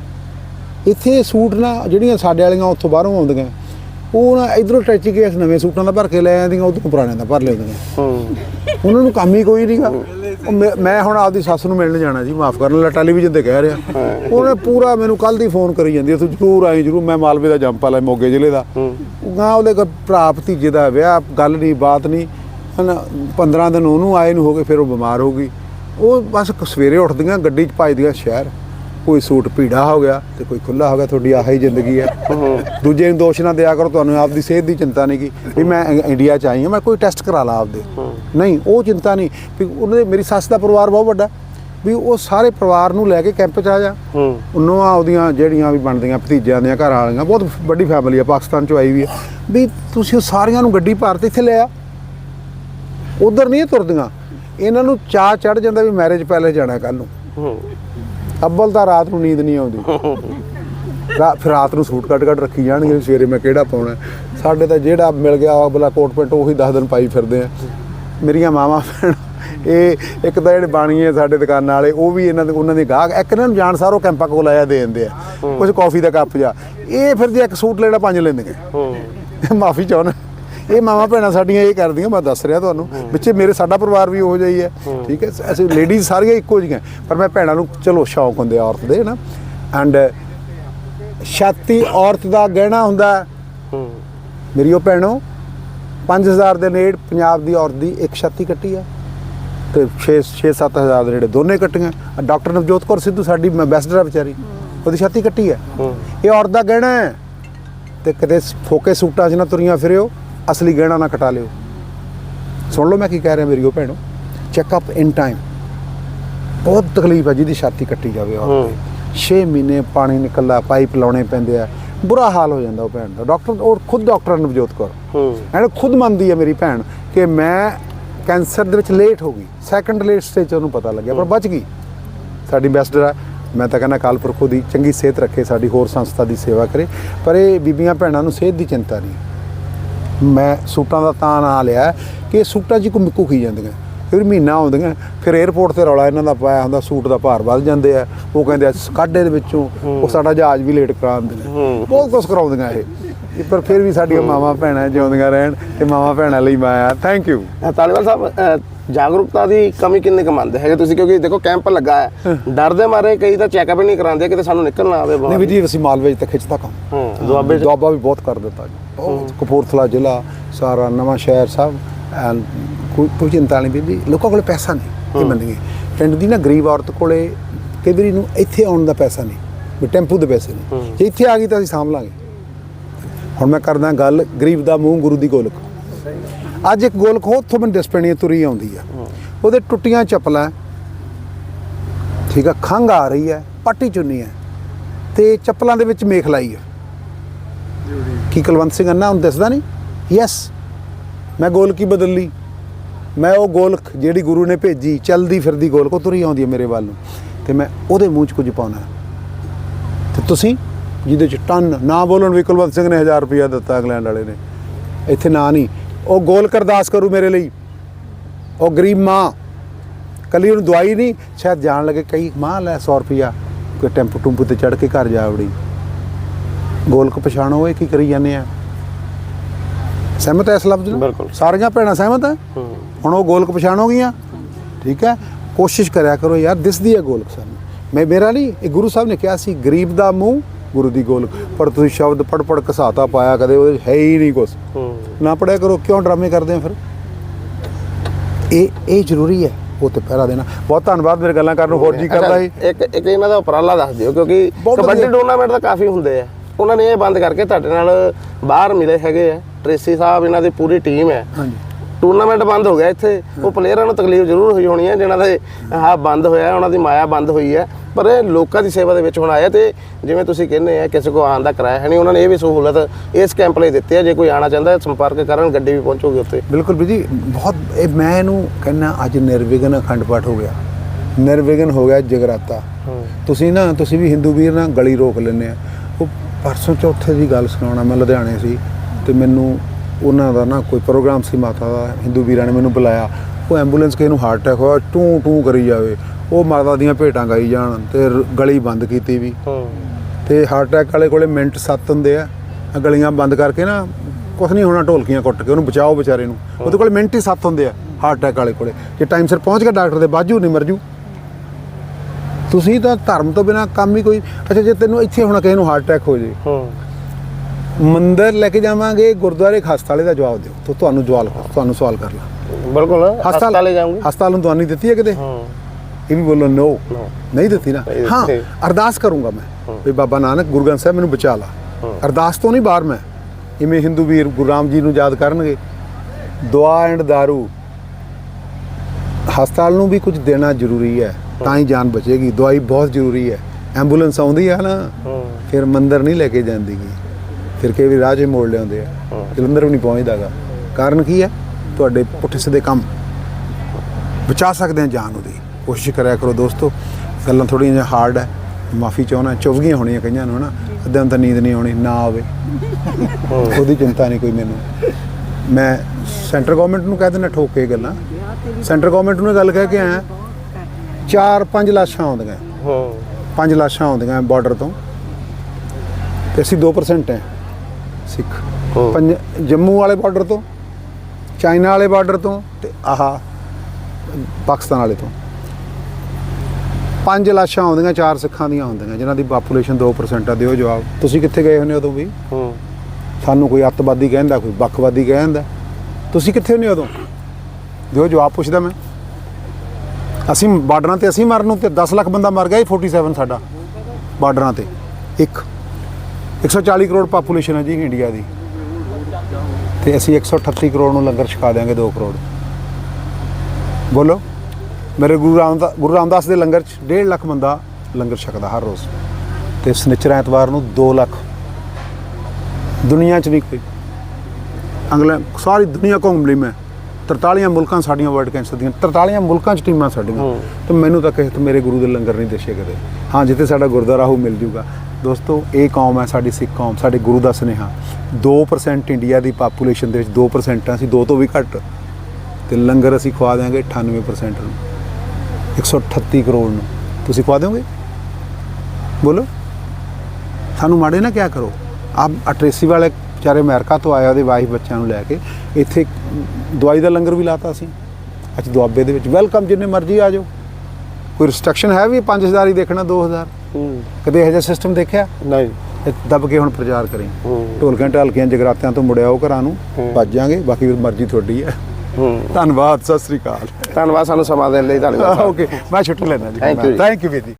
ਇੱਥੇ ਸੂਟ ਨਾ ਜਿਹੜੀਆਂ ਸਾਡੇ ਵਾਲੀਆਂ ਉੱਥੋਂ ਬਾਹਰੋਂ ਆਉਂਦੀਆਂ ਉਹ ਨਾ ਇਧਰੋਂ ਟੈਚੀ ਕੇਸ ਨਵੇਂ ਸੂਟਾਂ ਦਾ ਭਰ ਕੇ ਲੈ ਆਉਂਦੀਆਂ ਉਧਰੋਂ ਪੁਰਾਣਿਆਂ ਦਾ ਭਰ ਲੈਂਦੀਆਂ ਹੂੰ। ਉਹਨਾਂ ਨੂੰ ਕੰਮ ਹੀ ਕੋਈ ਨਹੀਂਗਾ ਮੈਂ ਹੁਣ ਆਪਦੀ ਸੱਸ ਨੂੰ ਮਿਲਣ ਜਾਣਾ ਜੀ ਮਾਫ ਕਰਨ ਲੈ ਟੈਲੀਵਿਜ਼ਨ ਤੇ ਕਹਿ ਰਿਹਾ। ਉਹਨੇ ਪੂਰਾ ਮੈਨੂੰ ਕੱਲ ਦੀ ਫੋਨ ਕਰੀ ਜਾਂਦੀ ਤੂੰ ਜ਼ਰੂਰ ਆਈ ਜ਼ਰੂਰ ਮੈਂ ਮਾਲਵੇ ਦਾ ਜੰਪ ਵਾਲਾ ਮੋਗੇ ਜ਼ਿਲ੍ਹੇ ਦਾ। ਗਾਂ ਉਹਦੇ ਭਰਾ ਭਤੀਜੇ ਦਾ ਵਿਆਹ ਗੱਲ ਨਹੀਂ ਬਾਤ ਨਹੀਂ। ਹਨਾ 15 ਦਿਨ ਉਹਨੂੰ ਆਏ ਨੂੰ ਹੋ ਗਏ ਫਿਰ ਉਹ ਬਿਮਾਰ ਹੋ ਗਈ। ਉਹ ਬਸ ਕ- ਸਵੇਰੇ ਉੱਠਦੀਆਂ ਗੱਡੀ 'ਚ ਭੱਜਦੀਆਂ ਸ਼ਹਿਰ। ਕੋਈ ਸੂਟ ਭੀੜਾ ਹੋ ਗਿਆ ਤੇ ਕੋਈ ਖੁੱਲਾ ਹੋ ਗਿਆ ਤੁਹਾਡੀ ਆਹੀ ਜ਼ਿੰਦਗੀ ਹੈ। ਦੂਜੇ ਨੂੰ ਦੋਸ਼ ਨਾ ਦਿਆ ਕਰੋ ਤੁਹਾਨੂੰ ਆਪਦੀ ਸਿਹਤ ਦੀ ਚਿੰਤਾ ਨਹੀਂ ਕੀ ਵੀ ਮੈਂ ਇੰਡੀਆ ਚ ਆਈ ਹਾਂ ਮੈਂ ਕੋਈ ਟੈਸਟ ਕਰਾ ਲਾ ਆਪਦੇ। ਨਹੀਂ ਉਹ ਚਿੰਤਾ ਨਹੀਂ। ਵੀ ਉਹਨਾਂ ਦੇ ਮੇਰੀ ਸੱਸ ਦਾ ਪਰਿਵਾਰ ਬਹੁਤ ਵੱਡਾ। ਵੀ ਉਹ ਸਾਰੇ ਪਰਿਵਾਰ ਨੂੰ ਲੈ ਕੇ ਕੈਂਪ 'ਚ ਆ ਜਾ। ਉਹਨਾਂ ਉਹਦੀਆਂ ਜਿਹੜੀਆਂ ਵੀ ਬਣਦੀਆਂ ਭਤੀਜਿਆਂ ਦੀਆਂ ਘਰ ਵਾਲੀਆਂ ਬਹੁਤ ਵੱਡੀ ਫੈਮਿਲੀ ਆ ਪਾਕਿਸਤਾਨ ਚੋਂ ਆਈ ਵੀ ਆ। ਵੀ ਤੁਸੀਂ ਉਹ ਸਾਰਿਆਂ ਨੂੰ ਗੱਡੀ ਭਰ ਤੇ ਇੱਥੇ ਲਿਆ ਉਧਰ ਨਹੀਂ ਤੁਰਦੀਆਂ। ਇਹਨਾਂ ਨੂੰ ਚਾਹ ਚੜ ਜਾਂਦਾ ਵੀ ਮੈਰਿਜ ਪੈਲੇਸ ਜਾਣਾ ਕੱਲ ਨੂੰ। ਅੱਬਲ ਤਾਂ ਰਾਤ ਨੂੰ ਨੀਂਦ ਨਹੀਂ ਆਉਂਦੀ। ਰਾ- ਫਿਰ ਰਾਤ ਨੂੰ ਸੂਟ ਕੱਟ ਕੱਟ ਰੱਖੀ ਜਾਣਗੇ ਸਵੇਰੇ ਮੈਂ ਕਿਹੜਾ ਪਾਉਣਾ ਸਾਡੇ ਤਾਂ ਜਿਹੜਾ ਮਿਲ ਗਿਆ ਅਗਲਾ ਕੋਟ ਪੈਂਟ ਉਹੀ 10 ਦਿਨ ਪਾਈ ਫਿਰਦੇ ਆ। ਮੇਰੀਆਂ ਮਾਵਾਂ ਭੈਣ ਇਹ ਇੱਕ ਤਾਂ ਜਿਹੜੇ ਬਾਣੀਏ ਸਾਡੇ ਦੁਕਾਨਾਂ ਵਾਲੇ ਉਹ ਵੀ ਇਹਨਾਂ ਦੇ ਉਹਨਾਂ ਦੇ ਗਾਹਕ ਇੱਕ ਇਹਨਾਂ ਨੂੰ ਜਾਣ ਸਾਰੋ ਕੈਂਪਾਂ ਕੋਲ ਆਇਆ ਦੇ ਦਿੰਦੇ ਆ। ਕੁਝ ਕਾਫੀ ਦਾ ਕੱਪ ਜਾ। ਇਹ ਫਿਰ ਜੇ ਇੱਕ ਸੂਟ ਲੈਣਾ ਪੰਜ ਲੈਂਦੇ ਮਾਫੀ ਚਾਹੁੰਦਾ। ਇਹ ਮਾਵਾਂ ਭੈਣਾਂ ਸਾਡੀਆਂ ਇਹ ਕਰਦੀਆਂ ਮੈਂ ਦੱਸ ਰਿਹਾ ਤੁਹਾਨੂੰ। ਵਿੱਚੇ ਮੇਰੇ ਸਾਡਾ ਪਰਿਵਾਰ ਵੀ ਉਹੋ ਜਿਹਾ ਹੀ ਠੀਕ ਹੈ? ਅਸੀਂ ਲੇਡੀਜ਼ ਸਾਰੀਆਂ ਇੱਕੋ ਜਿਹੀਆਂ। ਪਰ ਮੈਂ ਭੈਣਾਂ ਨੂੰ ਚਲੋ ਸ਼ੌਂਕ ਹੁੰਦੇ ਔਰਤ ਦੇ ਨਾ ਐਂਡ ਛਾਤੀ ਔਰਤ ਦਾ ਗਹਿਣਾ ਹੁੰਦਾ ਮੇਰੀ ਉਹ ਭੈਣੋ 5000 ਦੇ ਨੇੜ ਪੰਜਾਬ ਦੀ ਔਰਤ ਦੀ ਇੱਕ ਛਾਤੀ ਕੱਟੀ ਆ ਤੇ 6 6 7000 ਦੇ ਨੇੜੇ ਦੋਨੇ ਕੱਟੀਆਂ। ਡਾਕਟਰ ਨਵਜੋਤ ਕੌਰ ਸਿੱਧੂ ਸਾਡੀ ਐਂਬੈਸਡਰ ਆ ਵਿਚਾਰੀ। ਉਹਦੀ ਛਾਤੀ ਕੱਟੀ ਹੈ। ਹੂੰ। ਇਹ ਔਰਤ ਦਾ ਗਹਿਣਾ ਹੈ। ਤੇ ਕਦੇ ਫੋਕੇ ਸੂਟਾਂ 'ਚ ਨਾ ਤੁਰੀਆਂ ਫਿਰਿਓ। ਅਸਲੀ ਗਹਿਣਾ ਨਾ ਕਟਾ ਲਿਓ। ਸੁਣ ਲਓ ਮੈਂ ਕੀ ਕਹਿ ਰਿਹਾ ਮੇਰੀ ਉਹ ਭੈਣੋ। ਚੈੱਕਅਪ ਇਨ ਟਾਈਮ ਬਹੁਤ ਤਕਲੀਫ ਹੈ ਜਿਹਦੀ ਛਾਤੀ ਕੱਟੀ ਜਾਵੇ ਔਰਤ ਦੀ 6 ਮਹੀਨੇ ਪਾਣੀ ਨਿਕਲਦਾ ਪਾਈਪ ਲਾਉਣੇ ਪੈਂਦੇ ਆ। ਬੁਰਾ ਹਾਲ ਹੋ ਜਾਂਦਾ ਉਹ ਭੈਣ ਦਾ। ਡਾਕਟਰ ਔਰ ਖੁਦ ਡਾਕਟਰ ਨਵਜੋਤ ਕੌਰ। ਹੂੰ। ਐਂਡ ਖੁਦ ਮੰਨਦੀ ਹੈ ਮੇਰੀ ਭੈਣ ਕਿ ਮੈਂ ਕੈਂਸਰ ਦੇ ਵਿੱਚ ਲੇਟ ਹੋ ਗਈ। ਸੈਕੰਡ ਲੇਟ ਸਟੇਜ ਉਹਨੂੰ ਪਤਾ ਲੱਗਿਆ ਪਰ ਬਚ ਗਈ। ਸਾਡੀ ਐਂਬੈਸਡਰ ਹੈ ਮੈਂ ਤਾਂ ਕਹਿੰਦਾ ਕਾਲ ਪੁਰਖ ਦੀ ਚੰਗੀ ਸਿਹਤ ਰੱਖੇ ਸਾਡੀ ਹੋਰ ਸੰਸਥਾ ਦੀ ਸੇਵਾ ਕਰੇ। ਪਰ ਇਹ ਬੀਬੀਆਂ ਭੈਣਾਂ ਨੂੰ ਸਿਹਤ ਦੀ ਚਿੰਤਾ ਨਹੀਂ। ਮੈਂ ਸੂਟਾਂ ਦਾ ਤਾਂ ਨਾਂ ਲਿਆ ਕਿ ਸੂਟਾਂ 'ਚ ਘੁੰਮ ਘੁਕੀ ਜਾਂਦੀਆਂ। ਫਿਰ ਮਹੀਨਾ ਆਉਂਦੀਆਂ ਫਿਰ 에어ਪੋਰਟ ਤੇ ਰੌਲਾ ਇਹਨਾਂ ਦਾ ਪਾਇਆ ਹੁੰਦਾ ਸੂਟ ਦਾ ਭਾਰ ਵੱਧ ਜਾਂਦੇ ਆ। ਉਹ ਕਹਿੰਦੇ ਆ ਕਾਢੇ ਦੇ ਵਿੱਚੋਂ ਉਹ ਸਾਡਾ ਜਹਾਜ਼ ਵੀ ਲੇਟ ਕਰਾਉਂਦੇ ਨੇ। ਬਹੁਤ ਕੁਝ ਕਰਾਉਂਦੀਆਂ ਇਹ। ਪਰ ਫਿਰ ਵੀ ਸਾਡੀਆਂ ਮਾਵਾਂ ਭੈਣਾਂ ਜਿਉਂਦੀਆਂ ਰਹਿਣ ਤੇ ਮਾਵਾਂ ਭੈਣਾਂ ਲਈ ਮੈਂ ਆ ਥੈਂਕ ਯੂ ਤਾਲੀਵਾਲ ਸਾਹਿਬ ਜਾਗਰੂਕਤਾ ਦੀ ਕਮੀ ਕਿੰਨੇ ਕੁ ਮੰਨਦੇ ਹੈਗੇ ਤੁਸੀਂ? ਕਿਉਂਕਿ ਦੇਖੋ ਕੈਂਪ ਲੱਗਾ ਹੈ। ਡਰ ਦੇ ਮਾਰੇ ਕਈ ਤਾਂ ਚੈੱਕਅਪ ਹੀ ਨਹੀਂ ਕਰਾਉਂਦੇ ਕਿਤੇ ਸਾਨੂੰ ਨਿਕਲ ਨਾ ਆਵੇ ਨਹੀਂ ਬਾਹਰ ਵੀ। ਜੀ ਅਸੀਂ ਮਾਲਵੇ 'ਚ ਤਾਂ ਖਿੱਚਦਾ ਕੰਮ। ਹੂੰ ਦੁਆਬੇ ਚ ਦੁਆਬਾ ਵੀ ਬਹੁਤ ਕਰ ਦਿੱਤਾ ਜੀ। ਬਹੁਤ। ਕਪੂਰਥਲਾ ਜ਼ਿਲ੍ਹਾ ਸਾਰਾ ਨਵਾਂ ਸ਼ਹਿਰ ਸਭ ਐਂਡ ਕੋਈ ਕੋਈ ਚਿੰਤਾ ਨਹੀਂ ਬੀਬੀ। ਲੋਕਾਂ ਕੋਲੇ ਪੈਸਾ ਨਹੀਂ ਇਹ ਮੰਨੀਏ? ਪਿੰਡ ਦੀ ਨਾ ਗਰੀਬ ਔਰਤ ਕੋਲੇ ਕਈ ਵਾਰੀ ਨੂੰ ਇੱਥੇ ਆਉਣ ਦਾ ਪੈਸਾ ਨਹੀਂ ਵੀ ਟੈਂਪੂ ਦੇ ਪੈਸੇ ਨਹੀਂ। ਜੇ ਇੱਥੇ ਆ ਗਈ ਤਾਂ ਅਸੀਂ ਸਾਂਭ ਲਾਂਗੇ। ਹੁਣ ਮੈਂ ਕਰਦਾ ਗੱਲ ਗਰੀਬ ਦਾ ਮੂੰਹ ਗੁਰੂ ਦੀ ਗੋਲਕ। ਅੱਜ ਇੱਕ ਗੋਲਕ ਉੱਥੋਂ ਮੈਨੂੰ ਦਿਸ ਤੁਰੀ ਆਉਂਦੀ ਆ ਉਹਦੇ ਟੁੱਟੀਆਂ ਚੱਪਲਾਂ ਠੀਕ ਆ ਖੰਘ ਆ ਰਹੀ ਹੈ, ਪੱਟੀ ਚੁੰਨੀ ਹੈ। ਤੇ ਚੱਪਲਾਂ ਦੇ ਵਿੱਚ ਮੇਖ ਲਾਈ ਹੈ। ਕੀ ਕੁਲਵੰਤ ਸਿੰਘ ਅੰਨਾ ਹੁਣ ਦੱਸਦਾ ਨਹੀਂ? ਯੈਸ ਮੈਂ ਗੋਲਕੀ ਬਦਲ ਲਈ। ਮੈਂ ਉਹ ਗੋਲਕ ਜਿਹੜੀ ਗੁਰੂ ਨੇ ਭੇਜੀ, ਚਲਦੀ ਫਿਰਦੀ ਗੋਲਕ, ਉਹ ਤੁਰੀ ਆਉਂਦੀ ਹੈ ਮੇਰੇ ਵੱਲ ਨੂੰ। ਤੇ ਮੈਂ ਉਹਦੇ ਮੂੰਹ 'ਚ ਕੁਝ ਪਾਉਣਾ ਤੇ ਤੁਸੀਂ, ਜਿਹਦੇ 'ਚ ਟਨ ਨਾ ਬੋਲਣ ਵੀ ਕੁਲਵੰਤ ਸਿੰਘ ਨੇ 1000 ਰੁਪਇਆ ਦਿੱਤਾ, ਇੰਗਲੈਂਡ ਵਾਲੇ ਨੇ। ਇੱਥੇ ਨਾ ਨਹੀਂ ਉਹ ਗੋਲਕ ਅਰਦਾਸ ਕਰੂ ਮੇਰੇ ਲਈ। ਉਹ ਗਰੀਬ ਮਾਂ। ਕੱਲੀ ਉਹਨੂੰ ਦਵਾਈ ਨਹੀਂ। ਸ਼ਾਇਦ ਜਾਣ ਲੱਗੇ ਕਈ ਮਾਂ ਲੈ 100 ਰੁਪਇਆ ਕੋਈ ਟੈਂਪੂ ਟੁੰਪੂ ਤੇ ਚੜ ਕੇ ਘਰ ਜਾ ਵੜੀ। ਗੋਲਕ ਪਛਾਣੋ ਇਹ ਕੀ ਕਰੀ ਜਾਂਦੇ ਆ? ਸਹਿਮਤ ਹੈ ਇਸ ਲਫ਼ਜ਼ ਨਾਲ ਬਿਲਕੁਲ। ਸਾਰੀਆਂ ਭੈਣਾਂ ਸਹਿਮਤ ਹੈ ਹੂੰ। ਹੁਣ ਉਹ ਗੋਲਕ ਪਛਾਣੋਗੀਆਂ। ਠੀਕ ਹੈ? ਕੋਸ਼ਿਸ਼ ਕਰਿਆ ਕਰੋ ਯਾਰ ਦਿਸਦੀ ਹੈ ਗੋਲਕ ਸਾਨੂੰ। ਮੈਂ ਮੇਰਾ ਨਹੀਂ ਇਹ ਗੁਰੂ ਸਾਹਿਬ ਨੇ ਕਿਹਾ ਸੀ ਗਰੀਬ ਦਾ ਮੂੰਹ ਗੁਰੂ ਦੀ ਗੋਲਕ ਪਰ ਤੁਸੀਂ ਸ਼ਬਦ ਪੜ ਪੜ ਘਸਾਤਾ ਪਾਇਆ ਕਦੇ ਉਹਦੇ ਹੈ ਹੀ ਨਹੀਂ ਹੂੰ। ਨਾ ਪੜਿਆ ਕਰੋ ਕਿਉਂ ਡਰਾਮੇ ਕਰਦੇ ਆ ਫਿਰ? ਇਹ ਇਹ ਜ਼ਰੂਰੀ ਹੈ ਉਹ ਤੇ ਪਹਿਰਾ ਦੇਣਾ। ਬਹੁਤ ਧੰਨਵਾਦ ਮੇਰੇ ਗੱਲਾਂ ਕਰਨ ਨੂੰ ਹੋਰ ਜੀ ਕਰਦਾ ਹੈ ਇੱਕ ਇੱਕ ਇਹਨਾਂ ਦਾ ਉਪਰਾਲਾ ਦੱਸ ਦਿਓ ਕਿਉਂਕਿ ਕਬੱਡੀ। ਟੂਰਨਾਮੈਂਟ ਤਾਂ ਕਾਫੀ ਹੁੰਦੇ ਆ। ਉਹਨਾਂ ਨੇ ਇਹ ਬੰਦ ਕਰਕੇ ਤੁਹਾਡੇ ਨਾਲ ਬਾਹਰ ਮਿਲੇ ਹੈਗੇ ਆ। ਟ੍ਰੇਸੀ ਸਾਹਿਬ ਇਹਨਾਂ ਦੀ ਪੂਰੀ ਟੀਮ ਹੈ। ਹਾਂਜੀ। ਟੂਰਨਾਮੈਂਟ ਬੰਦ ਹੋ ਗਿਆ ਇੱਥੇ। ਉਹ ਪਲੇਅਰਾਂ ਨੂੰ ਤਕਲੀਫ ਜ਼ਰੂਰ ਹੋਈ ਹੋਣੀ ਹੈ ਜਿਨ੍ਹਾਂ ਦੇ ਆਹ ਬੰਦ ਹੋਇਆ ਉਹਨਾਂ ਦੀ ਮਾਇਆ ਬੰਦ ਹੋਈ ਹੈ। ਪਰ ਇਹ ਲੋਕਾਂ ਦੀ ਸੇਵਾ ਦੇ ਵਿੱਚ ਹੁਣ ਆਇਆ ਤੇ ਜਿਵੇਂ ਤੁਸੀਂ ਕਹਿੰਦੇ ਆ ਕਿਸੇ ਕੋ ਆਉਣ ਦਾ ਕਿਰਾਇਆ ਹੈ ਨਹੀਂ ਉਹਨਾਂ ਨੇ ਇਹ ਵੀ ਸਹੂਲਤ ਇਸ ਕੈਂਪ ਲਈ ਦਿੱਤੀ ਹੈ। ਜੇ ਕੋਈ ਆਣਾ ਚਾਹੁੰਦਾ ਹੈ, ਸੰਪਰਕ ਕਰਨ ਗੱਡੀ ਵੀ ਪਹੁੰਚੂਗੀ ਉੱਥੇ। ਬਿਲਕੁਲ ਵੀ ਜੀ ਬਹੁਤ ਇਹ ਮੈਂ ਇਹਨੂੰ ਕਹਿੰਦਾ ਅੱਜ ਨਿਰਵਿਘਨ ਅਖੰਡ ਪਾਠ ਹੋ ਗਿਆ। ਨਿਰਵਿਘਨ ਹੋ ਗਿਆ ਜਗਰਾਤਾ। ਤੁਸੀਂ ਨਾ ਤੁਸੀਂ ਵੀ ਹਿੰਦੂ ਵੀਰ ਨਾ ਗਲੀ ਰੋਕ ਲੈਂਦੇ ਆ। ਉਹ ਪਰਸੋਂ ਚੌਥੇ ਦੀ ਗੱਲ ਸੁਣਾਉਣਾ ਮੈਂ ਲੁਧਿਆਣੇ ਸੀ ਤੇ ਮੈਨੂੰ ਉਹਨਾਂ ਦਾ ਨਾ ਕੋਈ ਪ੍ਰੋਗਰਾਮ ਸੀ ਮਾਤਾ ਦਾ ਹਿੰਦੂ ਵੀਰਾਂ ਨੇ ਮੈਨੂੰ ਬੁਲਾਇਆ। ਉਹ ਐਂਬੂਲੈਂਸ ਕਿਸੇ ਨੂੰ ਹਾਰਟ ਅਟੈਕ ਹੋਇਆ ਟੂ ਟੂ ਕਰੀ ਜਾਵੇ। ਉਹ ਮਾਤਾ ਦੀਆਂ ਭੇਟਾਂ ਗਾਈ ਜਾਣ ਤੇ ਗਲੀ ਬੰਦ ਕੀਤੀ ਵੀ। ਤੇ ਹਾਰਟ ਅਟੈਕ ਵਾਲੇ ਕੋਲੇ ਮਿੰਟ 7 ਹੁੰਦੇ ਆ। ਗਲੀਆਂ ਬੰਦ ਕਰਕੇ ਨਾ ਕੁਛ ਨਹੀਂ ਹੋਣਾ ਢੋਲਕੀਆਂ ਕੁੱਟ ਕੇ ਉਹਨੂੰ ਬਚਾਓ ਵਿਚਾਰੇ ਨੂੰ। ਉਹਦੇ ਕੋਲੇ ਮਿੰਟ ਹੀ 7 ਹੁੰਦੇ ਆ ਹਾਰਟ ਅਟੈਕ ਵਾਲੇ ਕੋਲੇ। ਜੇ ਟਾਈਮ ਸਿਰ ਪਹੁੰਚ ਗਿਆ ਡਾਕਟਰ ਦੇ ਬਾਜੂ ਨਹੀਂ ਮਰਜੂ ਤੁਸੀਂ ਤਾਂ ਧਰਮ ਤੋਂ ਬਿਨਾ ਕੰਮ ਹੀ ਕੋਈ ਅੱਛਾ ਜੇ ਤੈਨੂੰ ਇੱਥੇ ਹੁਣ ਕਿਸੇ ਨੂੰ ਹਾਰਟ ਅਟੈਕ ਹੋ ਜੇ। ਹੂੰ। ਮੰਦਰ ਲੈ ਕੇ ਜਾਵਾਂਗੇ ਗੁਰਦੁਆਰੇ ਹਸਪਤਾਲੇ ਦਾ ਜਵਾਬ ਦਿਓ। ਤਾਂ ਤੁਹਾਨੂੰ ਜਵਾਬ ਤੁਹਾਨੂੰ ਸਵਾਲ ਕਰ ਲਾ ਬਿਲਕੁਲ ਹਸਪਤਾਲੇ ਜਾਵਾਂਗੇ ਹਸਪਤਾਲ ਨੂੰ ਦਵਾਨੀ ਦਿੱਤੀ ਹੈ ਕਿਤੇ? ਹੂੰ। ਇਹ ਵੀ ਬੋਲੋ ਨੋ. ਨਹੀਂ ਦਿੱਤੀ ਨਾ। ਹਾਂ। ਅਰਦਾਸ ਕਰੂੰਗਾ ਮੈਂ ਵੀ ਬਾਬਾ ਨਾਨਕ ਗੁਰੂ ਗ੍ਰੰਥ ਸਾਹਿਬ ਮੈਨੂੰ ਬਚਾ ਲਾ। ਅਰਦਾਸ ਤੋਂ ਨਹੀਂ ਬਾਹਰ ਮੈਂ। ਇਵੇਂ ਹਿੰਦੂ ਵੀਰ ਗੁਰੂ ਰਾਮ ਜੀ ਨੂੰ ਯਾਦ ਕਰਨਗੇ। ਦੁਆ ਐਂਡ दारू ਹਸਪਤਾਲ ਨੂੰ ਵੀ ਕੁਝ ਦੇਣਾ ਜ਼ਰੂਰੀ ਹੈ ਤਾਂ ਹੀ ਜਾਨ ਬਚੇਗੀ। ਦਵਾਈ ਬਹੁਤ ਜ਼ਰੂਰੀ ਹੈ। ਐਂਬੂਲੈਂਸ ਆਉਂਦੀ ਹੈ ਨਾ। ਫਿਰ ਮੰਦਰ ਨਹੀਂ ਲੈ ਕੇ ਜਾਂਦੀਗੀ। ਫਿਰ ਕਈ ਵੀ ਰਾਹ 'ਚ ਹੀ ਮੋੜ ਲਿਆਉਂਦੇ ਆ। ਜਲੰਧਰ ਵੀ ਨਹੀਂ ਪਹੁੰਚਦਾਗਾ ਕਾਰਨ ਕੀ ਹੈ? ਤੁਹਾਡੇ ਪੁੱਠੇ ਸਿੱਧੇ ਕੰਮ। ਬਚਾ ਸਕਦੇ ਆ ਜਾਨ ਉਹਦੀ ਕੋਸ਼ਿਸ਼ ਕਰਿਆ ਕਰੋ ਦੋਸਤੋ। ਗੱਲਾਂ ਥੋੜੀਆਂ ਜਿਹੀਆਂ ਹਾਰਡ ਹੈ। ਮਾਫੀ ਚਾਹੁੰਦਾ ਚੁਭਗੀਆਂ ਹੋਣੀਆਂ ਕਈਆਂ ਨੂੰ ਹਨਾ? ਅੱਧਿਆਂ ਨੂੰ ਤਾਂ ਨੀਂਦ ਨਹੀਂ ਆਉਣੀ ਨਾ ਆਵੇ। ਉਹਦੀ ਚਿੰਤਾ ਨਹੀਂ ਕੋਈ ਮੈਨੂੰ। ਮੈਂ ਸੈਂਟਰ ਗਵਰਨਮੈਂਟ ਨੂੰ ਕਹਿ ਦਿੰਦਾ ਠੋਕ ਕੇ ਗੱਲਾਂ। ਸੈਂਟਰ ਗਵਰਨਮੈਂਟ ਨੂੰ ਗੱਲ ਕਹਿ ਕੇ ਆਇਆ ਚਾਰ ਪੰਜ ਲਾਸ਼ਾਂ ਆਉਂਦੀਆਂ। ਹੂੰ। ਪੰਜ ਲਾਸ਼ਾਂ ਆਉਂਦੀਆਂ ਬਾਰਡਰ ਤੋਂ। ਤੇ ਅਸੀਂ 2% ਹੈ। ਸਿੱਖ। ਹੂੰ। ਪੰਜ ਜੰਮੂ ਵਾਲੇ ਬਾਰਡਰ ਤੋਂ ਚਾਈਨਾ ਵਾਲੇ ਬਾਰਡਰ ਤੋਂ ਤੇ ਆਹ ਪਾਕਿਸਤਾਨ ਵਾਲੇ ਤੋਂ। ਪੰਜ ਲਾਸ਼ਾਂ ਆਉਂਦੀਆਂ ਚਾਰ ਸਿੱਖਾਂ ਦੀਆਂ ਹੁੰਦੀਆਂ ਜਿਨ੍ਹਾਂ ਦੀ ਪਾਪੂਲੇਸ਼ਨ 2% ਆ ਦਿਓ ਜਵਾਬ। ਤੁਸੀਂ ਕਿੱਥੇ ਗਏ ਹੁੰਦੇ ਉਦੋਂ ਵੀ? ਹੂੰ। ਸਾਨੂੰ ਕੋਈ ਅੱਤਵਾਦੀ ਕਹਿੰਦਾ ਕੋਈ ਬੱਖਵਾਦੀ ਕਹਿੰਦਾ। ਤੁਸੀਂ ਕਿੱਥੇ ਹੁੰਦੇ ਉਦੋਂ? ਦਿਓ ਜਵਾਬ ਪੁੱਛਦਾ ਮੈਂ। ਅਸੀਂ ਬਾਰਡਰਾਂ ਤੇ ਅਸੀਂ ਮਰਨ ਨੂੰ ਤੇ 10 ਲੱਖ ਬੰਦਾ ਮਰ ਗਿਆ ਜੀ 47 ਸਾਡਾ। ਬਾਰਡਰਾਂ ਤੇ। ਇੱਕ। 140 ਕਰੋੜ ਪਾਪੂਲੇਸ਼ਨ ਹੈ ਜੀ ਇੰਡੀਆ ਦੀ। ਤੇ ਅਸੀਂ 138 ਕਰੋੜ ਨੂੰ ਲੰਗਰ ਛਕਾ ਦਿਆਂਗੇ 2 ਕਰੋੜ। ਬੋਲੋ। ਮੇਰੇ ਗੁਰੂ ਰਾਮਦਾਸ ਗੁਰੂ ਰਾਮਦਾਸ ਦੇ ਲੰਗਰ ਚ 1.5 ਲੱਖ ਬੰਦਾ ਲੰਗਰ ਛਕਦਾ ਹਰ ਰੋਜ਼। ਤੇ ਸਨਿਚਰ ਐਤਵਾਰ ਨੂੰ 2 ਲੱਖ। ਦੁਨੀਆ 'ਚ ਨਹੀਂ ਕੋਈ ਅੰਗਲੈਂਡ ਸਾਰੀ ਦੁਨੀਆ ਘੁੰਮ ਲਈ ਮੈਂ। 43 ਮੁਲਕਾਂ ਸਾਡੀਆਂ ਵਰਲਡ ਕੈਂਸਰ ਦੀਆਂ 43 ਮੁਲਕਾਂ 'ਚ ਟੀਮਾਂ ਸਾਡੀਆਂ। ਤੇ ਮੈਨੂੰ ਤਾਂ ਕਿਸੇ ਮੇਰੇ ਗੁਰੂ ਦੇ ਲੰਗਰ ਨਹੀਂ ਦਿਸੇ ਕਦੇ। ਹਾਂ ਜਿੱਥੇ ਸਾਡਾ ਗੁਰਦੁਆਰਾ ਉਹ ਮਿਲ ਜੂਗਾ। ਦੋਸਤੋ, ਇਹ ਕੌਮ ਹੈ, ਸਾਡੀ ਸਿੱਖ ਕੌਮ, ਸਾਡੇ ਗੁਰੂ ਦਾ ਸੁਨੇਹਾ। 2% ਇੰਡੀਆ ਦੀ ਪਾਪੂਲੇਸ਼ਨ ਦੇ ਵਿੱਚ 2% ਅਸੀਂ 2 ਤੋਂ ਵੀ ਘੱਟ। ਤੇ ਲੰਗਰ ਅਸੀਂ ਖਵਾ ਦਿਆਂਗੇ 98% ਨੂੰ। 138 ਕਰੋੜ ਨੂੰ। ਤੁਸੀਂ ਖਵਾ ਦਿਓਗੇ? ਬੋਲੋ। ਸਾਨੂੰ ਮਾੜੇ ਨਾ ਕਿਆ ਕਰੋ। ਆ ਅਟਰੇਸੀ ਵਾਲੇ ਵਿਚਾਰੇ ਅਮਰੀਕਾ ਤੋਂ ਆਇਆ ਉਹਦੇ ਵਾਈਫ ਬੱਚਿਆਂ ਨੂੰ ਲੈ ਕੇ। ਇੱਥੇ ਦਵਾਈ ਦਾ ਲੰਗਰ ਵੀ ਲਾਤਾ ਸੀ। ਅੱਜ ਦੁਆਬੇ ਦੇ ਵਿੱਚ। ਵੈਲਕਮ ਜਿੰਨੇ ਮਰਜ਼ੀ ਆ ਜਾਓ। ਕੋਈ ਰਿਸਟ੍ਰਿਕਸ਼ਨ ਹੈ ਵੀ 5000 ਹੀ ਦੇਖਣਾ 2000 ਹੂੰ। ਕਦੇ ਇਹੋ ਜਿਹਾ ਸਿਸਟਮ ਦੇਖਿਆ? ਨਹੀਂ। ਇਹ ਦੱਬ ਕੇ ਹੁਣ ਪ੍ਰਚਾਰ ਕਰੀ। ਹੂੰ। ਢੋਲਕਿਆਂ ਜਗਰਾਤਿਆਂ ਤੋਂ ਮੁੜਿਆ ਉਹ ਘਰਾਂ ਨੂੰ ਭੱਜ ਜਾਾਂਗੇ ਬਾਕੀ ਮਰਜ਼ੀ ਤੁਹਾਡੀ ਹੈ। ਹੂੰ। ਧੰਨਵਾਦ ਸਤਿ ਸ੍ਰੀ ਅਕਾਲ। ਧੰਨਵਾਦ ਸਾਨੂੰ ਸਮਾਂ ਦੇਣ ਲਈ ਧੰਨਵਾਦ। ਓਕੇ ਮੈਂ ਛੁੱਟੀ ਲੈਣਾ ਜੀ। ਥੈਂਕ ਯੂ ਵੀਰ ਜੀ।